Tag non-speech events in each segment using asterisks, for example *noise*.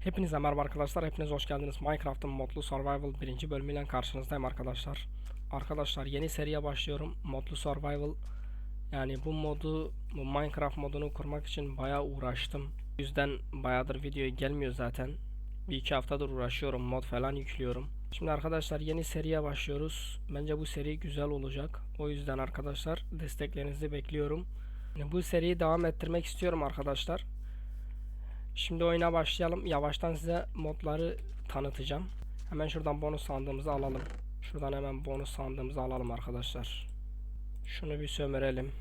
Hepinize merhaba arkadaşlar. Hepiniz hoş geldiniz. Minecraft'ın modlu survival birinci bölümüyle karşınızdayım arkadaşlar. Arkadaşlar yeni seriye başlıyorum. Modlu survival. Yani bu modu, bu Minecraft modunu kurmak için bayağı uğraştım. Yüzden bayağıdır video gelmiyor zaten. Bir iki haftadır uğraşıyorum. Mod falan yüklüyorum. Şimdi arkadaşlar yeni seriye başlıyoruz. Bence bu seri güzel olacak. O yüzden arkadaşlar desteklerinizi bekliyorum. Bu seriyi devam ettirmek istiyorum arkadaşlar. Şimdi oyuna başlayalım. Yavaştan size modları tanıtacağım. Hemen şuradan bonus sandığımızı alalım. Şuradan hemen bonus sandığımızı alalım arkadaşlar. Şunu bir sömürelim.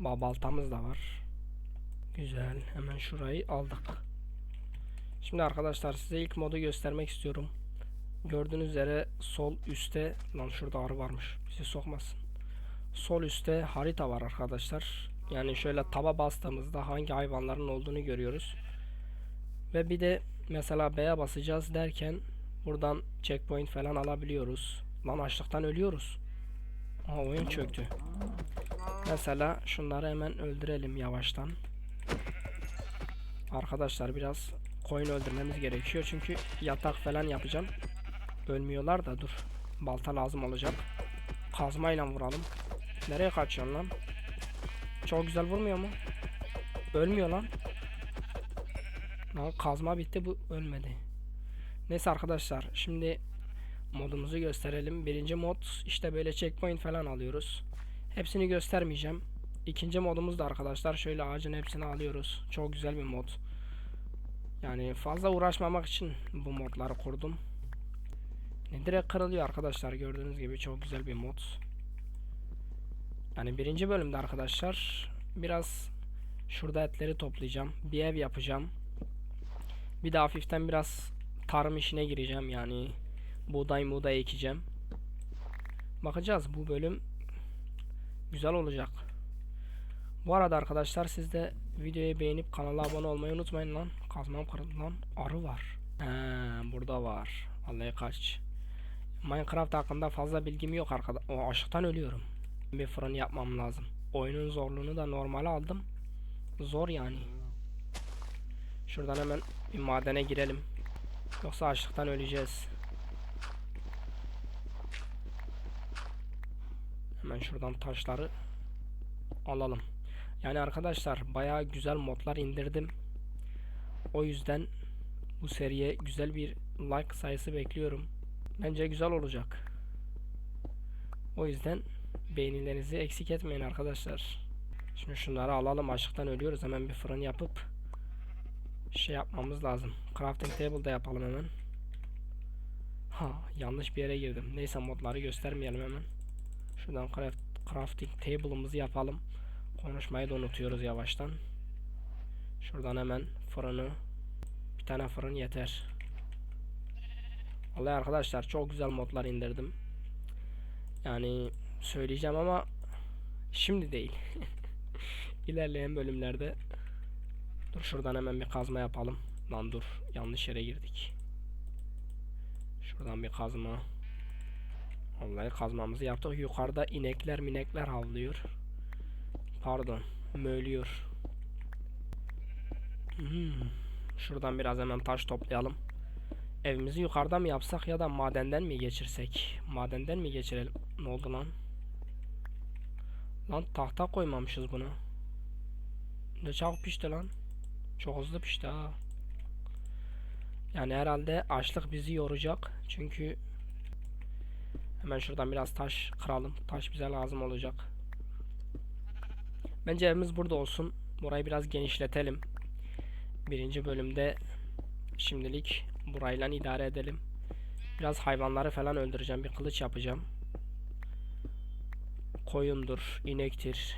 Ba- Baltamız da var. Güzel. Hemen şurayı aldık. Şimdi arkadaşlar size ilk modu göstermek istiyorum. Gördüğünüz üzere sol üstte lan şurada arı varmış. Bizi sokmasın. Sol üstte harita var arkadaşlar. Yani şöyle taba bastığımızda hangi hayvanların olduğunu görüyoruz. Ve bir de mesela B'ye basacağız derken buradan checkpoint falan alabiliyoruz. Lan açlıktan ölüyoruz. Aa oyun çöktü. Mesela şunları hemen öldürelim yavaştan. Arkadaşlar biraz koyun öldürmemiz gerekiyor çünkü yatak falan yapacağım. Ölmüyorlar da dur. Balta lazım olacak. Kazmayla vuralım. Nereye kaçıyorsun lan? Çok güzel vurmuyor mu? Ölmüyor lan. Lan kazma bitti bu ölmedi. Neyse arkadaşlar şimdi modumuzu gösterelim. Birinci mod işte böyle checkpoint falan alıyoruz. Hepsini göstermeyeceğim. İkinci modumuz da arkadaşlar şöyle ağacın hepsini alıyoruz. Çok güzel bir mod. Yani fazla uğraşmamak için bu modları kurdum. Direkt kırılıyor arkadaşlar gördüğünüz gibi çok güzel bir mod. Yani birinci bölümde arkadaşlar biraz şurada etleri toplayacağım. Bir ev yapacağım. Bir de hafiften biraz tarım işine gireceğim yani buğday muğday ekeceğim. Bakacağız bu bölüm güzel olacak. Bu arada arkadaşlar siz de videoyu beğenip kanala abone olmayı unutmayın lan. Kazmam kırıldı lan. Arı var. He, burada var. Vallahi kaç. Minecraft hakkında fazla bilgim yok arkadaş. O açlıktan ölüyorum. Bir fırın yapmam lazım. Oyunun zorluğunu da normale aldım. Zor yani. Şuradan hemen bir madene girelim. Yoksa açlıktan öleceğiz. Hemen şuradan taşları alalım. Yani arkadaşlar bayağı güzel modlar indirdim. O yüzden bu seriye güzel bir like sayısı bekliyorum. Bence güzel olacak. O yüzden beğenilerinizi eksik etmeyin arkadaşlar. Şimdi şunları alalım. Açlıktan ölüyoruz. Hemen bir fırın yapıp şey yapmamız lazım. Crafting table da yapalım hemen. Ha yanlış bir yere girdim. Neyse modları göstermeyelim hemen. Şuradan craft, crafting table'ımızı yapalım. Konuşmayı da unutuyoruz yavaştan. Şuradan hemen fırını bir tane fırın yeter. Vallahi arkadaşlar çok güzel modlar indirdim. Yani söyleyeceğim ama şimdi değil. *laughs* İlerleyen bölümlerde Dur şuradan hemen bir kazma yapalım. Lan dur yanlış yere girdik. Şuradan bir kazma. Vallahi kazmamızı yaptık. Yukarıda inekler minekler havlıyor. Pardon. Mölüyor. Hmm. Şuradan biraz hemen taş toplayalım. Evimizi yukarıda mı yapsak ya da madenden mi geçirsek? Madenden mi geçirelim? Ne oldu lan? Lan tahta koymamışız bunu. Ne çabuk pişti lan. Çok hızlı pişti ha. Yani herhalde açlık bizi yoracak. Çünkü hemen şuradan biraz taş kıralım. Taş bize lazım olacak. Bence evimiz burada olsun. Burayı biraz genişletelim. Birinci bölümde şimdilik burayla idare edelim. Biraz hayvanları falan öldüreceğim. Bir kılıç yapacağım. Koyundur, inektir.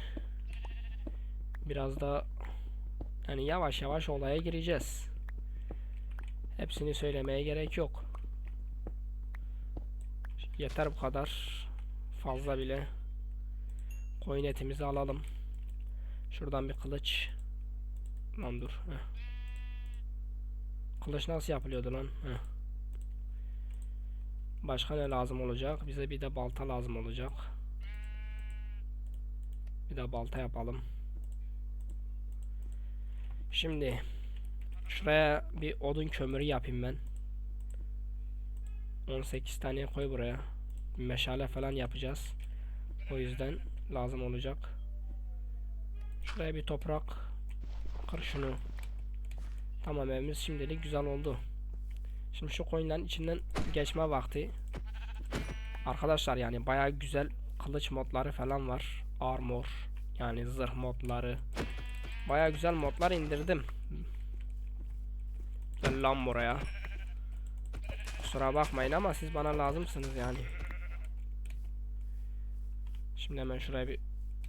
Biraz da yani yavaş yavaş olaya gireceğiz. Hepsini söylemeye gerek yok. Yeter bu kadar. Fazla bile. Koyun etimizi alalım. Şuradan bir kılıç. Lan dur. Heh. Kılıç nasıl yapılıyordu lan? Heh. Başka ne lazım olacak? Bize bir de balta lazım olacak. Bir de balta yapalım. Şimdi Şuraya bir odun kömürü yapayım ben. 18 tane koy buraya. Meşale falan yapacağız. O yüzden lazım olacak. Şuraya bir toprak. Kır. Tamam evimiz şimdilik güzel oldu. Şimdi şu koyunların içinden geçme vakti. Arkadaşlar yani bayağı güzel kılıç modları falan var. Armor yani zırh modları. Bayağı güzel modlar indirdim. Gel lan buraya. Kusura bakmayın ama siz bana lazımsınız yani. Şimdi hemen şuraya bir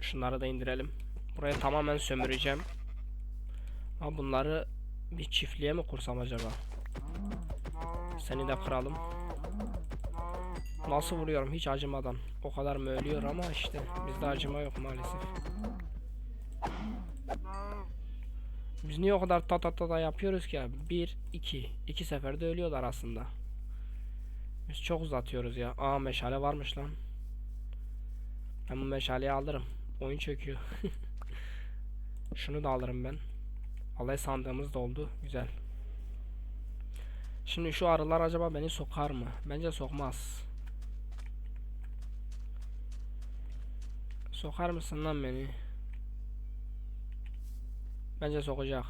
şunları da indirelim. Buraya tamamen sömüreceğim. Ama bunları bir çiftliğe mi kursam acaba? Seni de kıralım. Nasıl vuruyorum hiç acımadan. O kadar mı ölüyor ama işte bizde acıma yok maalesef. Biz niye o kadar ta ta ta ta yapıyoruz ki? 1 2 2 seferde ölüyorlar aslında. Biz çok uzatıyoruz ya. Aa meşale varmış lan. Ben bu meşaleyi alırım. Oyun çöküyor. *laughs* Şunu da alırım ben. Alay sandığımız da oldu. Güzel. Şimdi şu arılar acaba beni sokar mı? Bence sokmaz. Sokar mısın lan beni? Bence sokacak.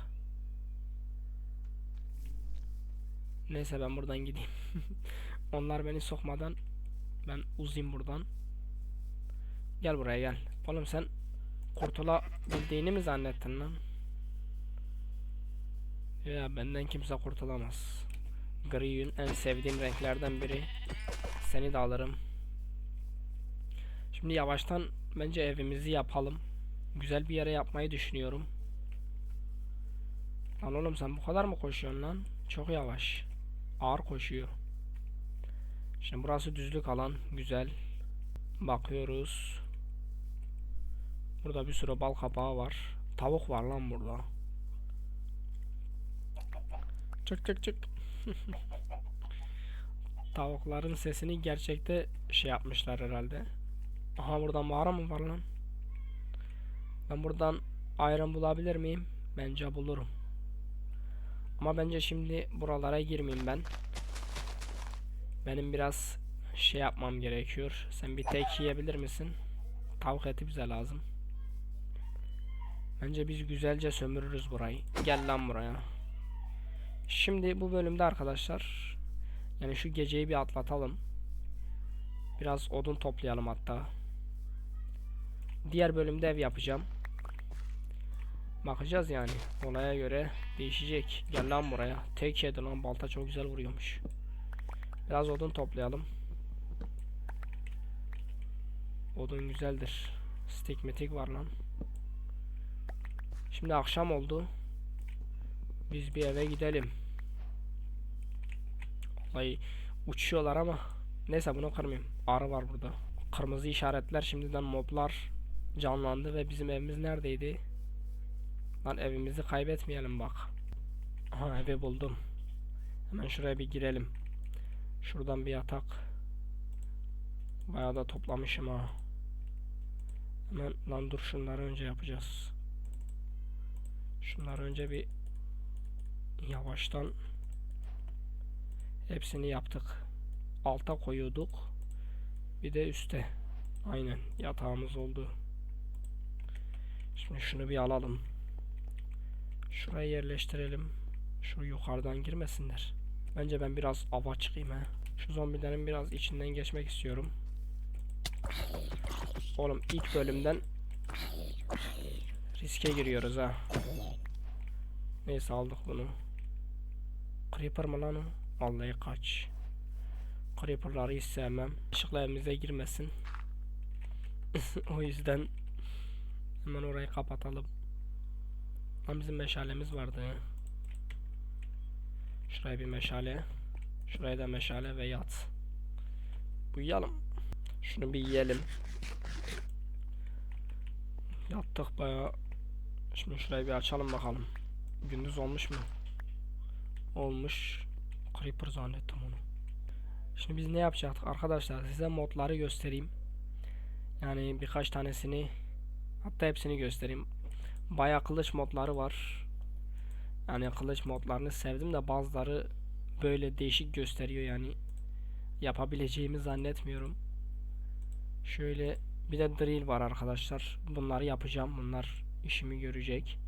Neyse ben buradan gideyim. *laughs* Onlar beni sokmadan ben uzayım buradan. Gel buraya gel. Oğlum sen kurtulabildiğini mi zannettin lan? Ya benden kimse kurtulamaz. Gri'ün en sevdiğim renklerden biri. Seni de alırım. Şimdi yavaştan bence evimizi yapalım. Güzel bir yere yapmayı düşünüyorum. Lan oğlum sen bu kadar mı koşuyorsun lan? Çok yavaş. Ağır koşuyor. Şimdi burası düzlük alan. Güzel. Bakıyoruz. Burada bir sürü bal kabağı var. Tavuk var lan burada. Çık çık çık. *laughs* Tavukların sesini gerçekte şey yapmışlar herhalde. Aha burada mağara mı var lan? Ben buradan ayran bulabilir miyim? Bence bulurum. Ama bence şimdi buralara girmeyeyim ben. Benim biraz şey yapmam gerekiyor. Sen bir tek yiyebilir misin? Tavuk eti bize lazım. Bence biz güzelce sömürürüz burayı. Gel lan buraya. Şimdi bu bölümde arkadaşlar yani şu geceyi bir atlatalım. Biraz odun toplayalım hatta. Diğer bölümde ev yapacağım. Bakacağız yani. Olaya göre değişecek. Gel lan buraya. Tek yedi lan balta çok güzel vuruyormuş. Biraz odun toplayalım. Odun güzeldir. Stigmatik var lan. Şimdi akşam oldu. Biz bir eve gidelim. Vallahi uçuyorlar ama neyse bunu kırmayayım. Arı var burada. Kırmızı işaretler şimdiden moblar canlandı ve bizim evimiz neredeydi? Lan evimizi kaybetmeyelim bak. Aha evi buldum. Hemen şuraya bir girelim. Şuradan bir yatak. Bayağı da toplamışım ha. Hemen lan dur şunları önce yapacağız. Şunları önce bir yavaştan hepsini yaptık. Alta koyuyorduk. Bir de üste. Aynen yatağımız oldu. Şimdi şunu bir alalım. Şuraya yerleştirelim. Şu yukarıdan girmesinler. Bence ben biraz ava çıkayım he. Şu zombilerin biraz içinden geçmek istiyorum. Oğlum ilk bölümden riske giriyoruz ha. Neyse aldık bunu. Creeper mı lan o? Vallahi kaç. Creeper'ları hiç sevmem. Işıkla girmesin. *laughs* o yüzden hemen orayı kapatalım. Lan bizim meşalemiz vardı. Şuraya bir meşale. Şuraya da meşale ve yat. Uyuyalım. Şunu bir yiyelim. Yattık bayağı. Şimdi şurayı bir açalım bakalım. Gündüz olmuş mu? Olmuş. Creeper zannettim onu. Şimdi biz ne yapacaktık arkadaşlar? Size modları göstereyim. Yani birkaç tanesini hatta hepsini göstereyim. Bayağı kılıç modları var. Yani kılıç modlarını sevdim de bazıları böyle değişik gösteriyor yani. Yapabileceğimi zannetmiyorum. Şöyle bir de drill var arkadaşlar. Bunları yapacağım. Bunlar işimi görecek.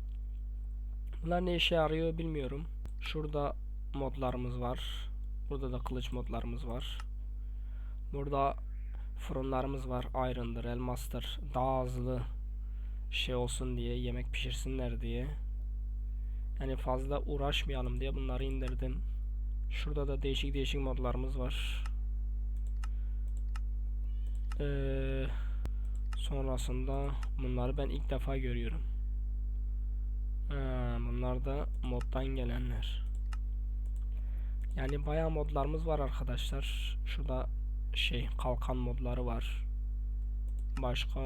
Bunlar ne işe yarıyor bilmiyorum. Şurada modlarımız var. Burada da kılıç modlarımız var. Burada fırınlarımız var. Iron'dır, elmastır. Daha hızlı şey olsun diye, yemek pişirsinler diye. Yani fazla uğraşmayalım diye bunları indirdim. Şurada da değişik değişik modlarımız var. Ee, sonrasında bunları ben ilk defa görüyorum. Ha, bunlar da moddan gelenler. Yani bayağı modlarımız var arkadaşlar. Şurada şey kalkan modları var. Başka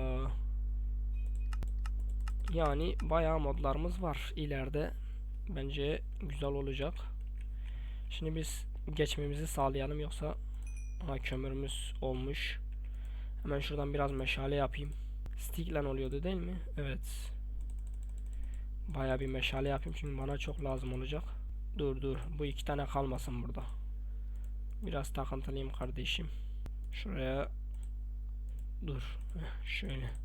yani bayağı modlarımız var ileride. Bence güzel olacak. Şimdi biz geçmemizi sağlayalım yoksa ha, kömürümüz olmuş. Hemen şuradan biraz meşale yapayım. Stickle oluyordu değil mi? Evet. Bayağı bir meşale yapayım çünkü bana çok lazım olacak. Dur dur bu iki tane kalmasın burada. Biraz takıntılıyım kardeşim. Şuraya dur. Şöyle.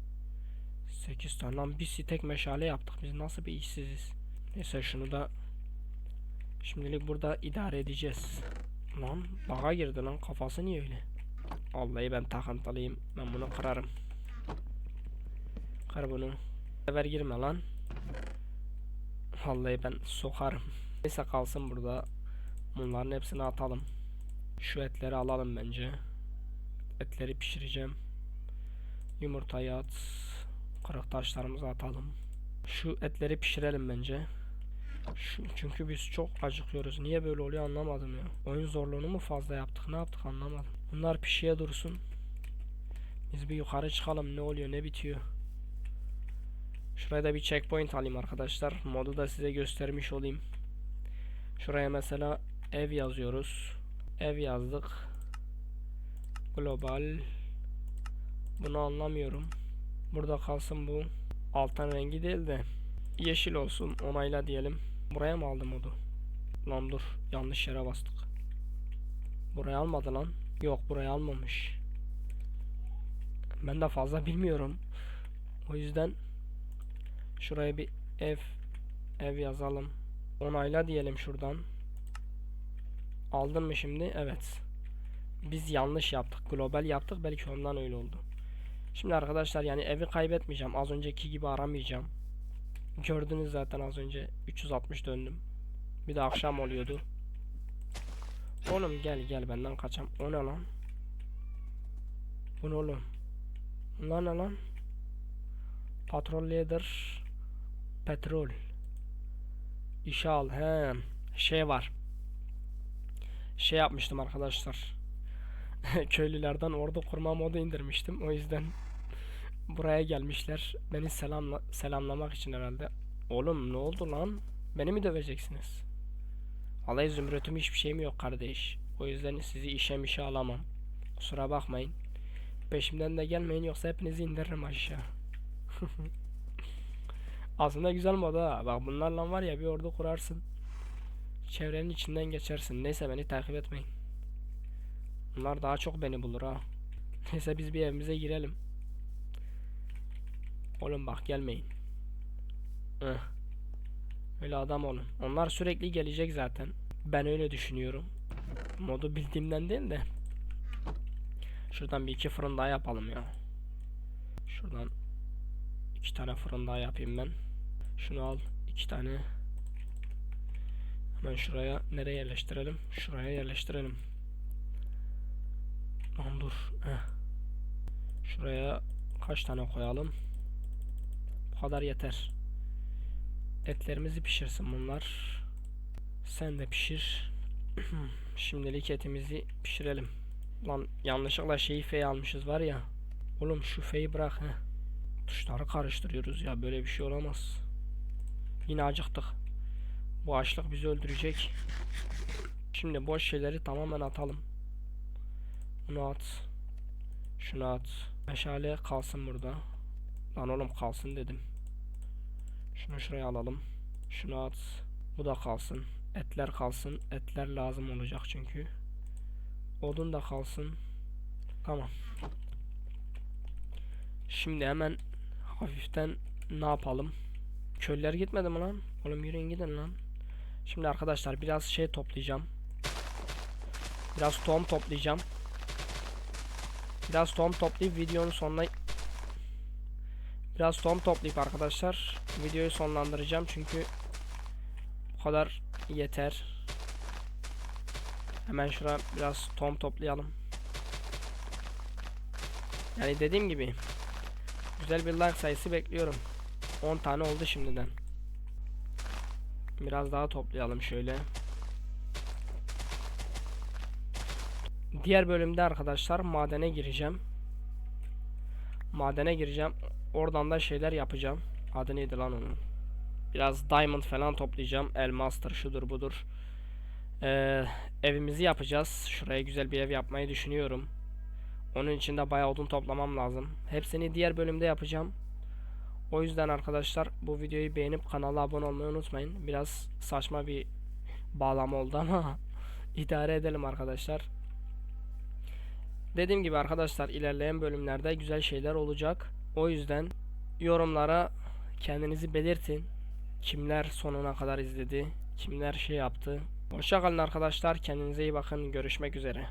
8 tane lan bir tek meşale yaptık. Biz nasıl bir işsiziz. Neyse şunu da şimdilik burada idare edeceğiz. Lan baga girdi lan kafası niye öyle? Vallahi ben takıntılıyım. Ben bunu kırarım. Kır bunu. Bu sefer girme lan. Vallahi ben sokarım. Neyse kalsın burada. Bunların hepsini atalım. Şu etleri alalım bence. Etleri pişireceğim. Yumurtayı at. Taşlarımızı atalım. Şu etleri pişirelim bence. Şu, çünkü biz çok acıkıyoruz. Niye böyle oluyor anlamadım ya. Oyun zorluğunu mu fazla yaptık? Ne yaptık anlamadım. Bunlar pişiye dursun. Biz bir yukarı çıkalım. Ne oluyor ne bitiyor. Şuraya da bir checkpoint alayım arkadaşlar. Modu da size göstermiş olayım. Şuraya mesela ev yazıyoruz. Ev yazdık. Global. Bunu anlamıyorum. Burada kalsın bu. Altan rengi değil de yeşil olsun. Onayla diyelim. Buraya mı aldı modu? Lan dur. Yanlış yere bastık. Buraya almadı lan. Yok buraya almamış. Ben de fazla bilmiyorum. O yüzden şuraya bir ev ev yazalım. Onayla diyelim şuradan. Aldın mı şimdi? Evet. Biz yanlış yaptık. Global yaptık. Belki ondan öyle oldu. Şimdi arkadaşlar yani evi kaybetmeyeceğim. Az önceki gibi aramayacağım. Gördünüz zaten az önce 360 döndüm. Bir de akşam oluyordu. Oğlum gel gel benden kaçam. O ne lan? Bu ne oğlum? Bunlar ne lan? Patrol leader petrol. İşe al. He. Şey var. Şey yapmıştım arkadaşlar. *laughs* Köylülerden ordu kurma modu indirmiştim. O yüzden buraya gelmişler. Beni selamla selamlamak için herhalde. Oğlum ne oldu lan? Beni mi döveceksiniz? Vallahi zümrütüm hiçbir şeyim yok kardeş. O yüzden sizi işe mişe alamam. Kusura bakmayın. Peşimden de gelmeyin yoksa hepinizi indiririm aşağı. *laughs* Aslında güzel mod ha. Bak bunlarla var ya bir ordu kurarsın. Çevrenin içinden geçersin. Neyse beni takip etmeyin. Bunlar daha çok beni bulur ha. Neyse biz bir evimize girelim. Oğlum bak gelmeyin. Heh. Öyle adam olun. Onlar sürekli gelecek zaten. Ben öyle düşünüyorum. Modu bildiğimden değil de. Şuradan bir iki fırın daha yapalım ya. Şuradan iki tane fırın daha yapayım ben. Şunu al. iki tane. Hemen şuraya nereye yerleştirelim? Şuraya yerleştirelim. Lan dur. Heh. Şuraya kaç tane koyalım? Bu kadar yeter. Etlerimizi pişirsin bunlar. Sen de pişir. *clears throat* Şimdilik etimizi pişirelim. Lan yanlışlıkla şeyi fey almışız var ya. Oğlum şu feyi bırak he. Tuşları karıştırıyoruz ya böyle bir şey olamaz. Yine acıktık. Bu açlık bizi öldürecek. Şimdi boş şeyleri tamamen atalım. Bunu at. Şunu at. Meşale kalsın burada. Lan oğlum kalsın dedim. Şunu şuraya alalım. Şunu at. Bu da kalsın. Etler kalsın. Etler lazım olacak çünkü. Odun da kalsın. Tamam. Şimdi hemen hafiften ne yapalım? Köylüler gitmedi mi lan? Oğlum yürüyün gidin lan. Şimdi arkadaşlar biraz şey toplayacağım. Biraz tohum toplayacağım. Biraz tohum toplayıp videonun sonuna Biraz tohum toplayıp arkadaşlar videoyu sonlandıracağım çünkü bu kadar yeter. Hemen şuraya biraz tohum toplayalım. Yani dediğim gibi güzel bir like sayısı bekliyorum. 10 tane oldu şimdiden. Biraz daha toplayalım şöyle. Diğer bölümde arkadaşlar madene gireceğim. Madene gireceğim. Oradan da şeyler yapacağım. Adı neydi lan onun? Biraz diamond falan toplayacağım. Elmastır şudur budur. Ee, evimizi yapacağız. Şuraya güzel bir ev yapmayı düşünüyorum. Onun için de bayağı odun toplamam lazım. Hepsini diğer bölümde yapacağım. O yüzden arkadaşlar bu videoyu beğenip kanala abone olmayı unutmayın. Biraz saçma bir bağlama oldu ama *laughs* idare edelim arkadaşlar. Dediğim gibi arkadaşlar ilerleyen bölümlerde güzel şeyler olacak. O yüzden yorumlara kendinizi belirtin. Kimler sonuna kadar izledi, kimler şey yaptı. Hoşçakalın arkadaşlar. Kendinize iyi bakın. Görüşmek üzere.